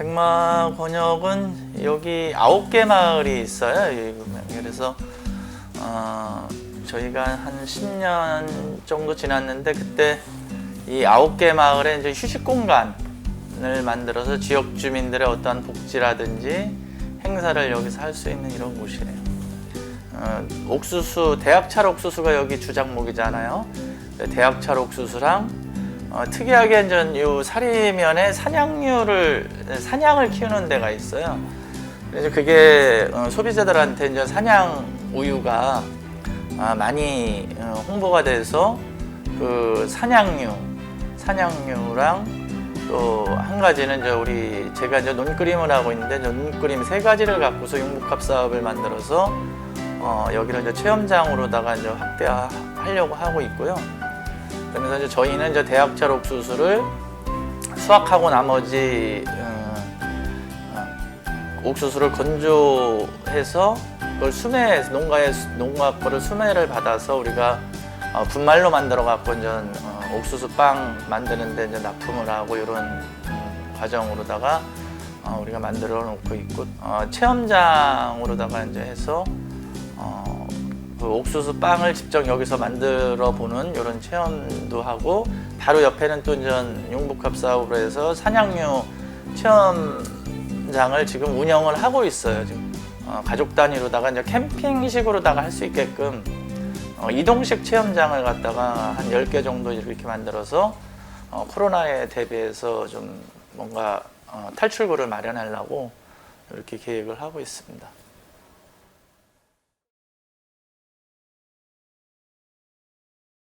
백마 권역은 여기 아홉 개 마을이 있어요. 그래서 어, 저희가 한 10년 정도 지났는데 그때 이 아홉 개 마을에 이제 휴식 공간을 만들어서 지역 주민들의 어떠한 복지라든지 행사를 여기서 할 수 있는 이런 곳이에요. 어, 옥수수 대학찰 옥수수가 여기 주작목이잖아요. 대학찰 옥수수랑 어, 특이하게 이제 이 사리면에 사냥류를 사냥을 키우는 데가 있어요. 그래서 그게 어, 소비자들한테 이제 사냥 우유가 아, 많이 어, 홍보가 돼서 그 사냥류, 사냥류랑 또 한 가지는 이제 우리 제가 이제 논그림을 하고 있는데 논그림 세 가지를 갖고서 융복합 사업을 만들어서 어, 여기를 이제 체험장으로다가 이제 확대하려고 하고 있고요. 그러면서 이제 저희는 이제 대학찰 옥수수를 수확하고 나머지 어, 어, 옥수수를 건조해서 그걸 수매 농가에 농가 거를 수매를 받아서 우리가 어, 분말로 만들어 갖고 이제 어, 옥수수 빵 만드는데 이제 납품을 하고 이런 음, 과정으로다가 어, 우리가 만들어 놓고 있고 어, 체험장으로다가 이제 해서 어, 그 옥수수 빵을 직접 여기서 만들어 보는 이런 체험도 하고 바로 옆에는 또 이제 용복합 사업으로 해서 사냥류 체험장을 지금 운영을 하고 있어요. 지금 어, 가족 단위로다가 이제 캠핑식으로다가 할 수 있게끔 어, 이동식 체험장을 갖다가 한 10개 정도 이렇게 만들어서 어, 코로나에 대비해서 좀 뭔가 어, 탈출구를 마련하려고 이렇게 계획을 하고 있습니다.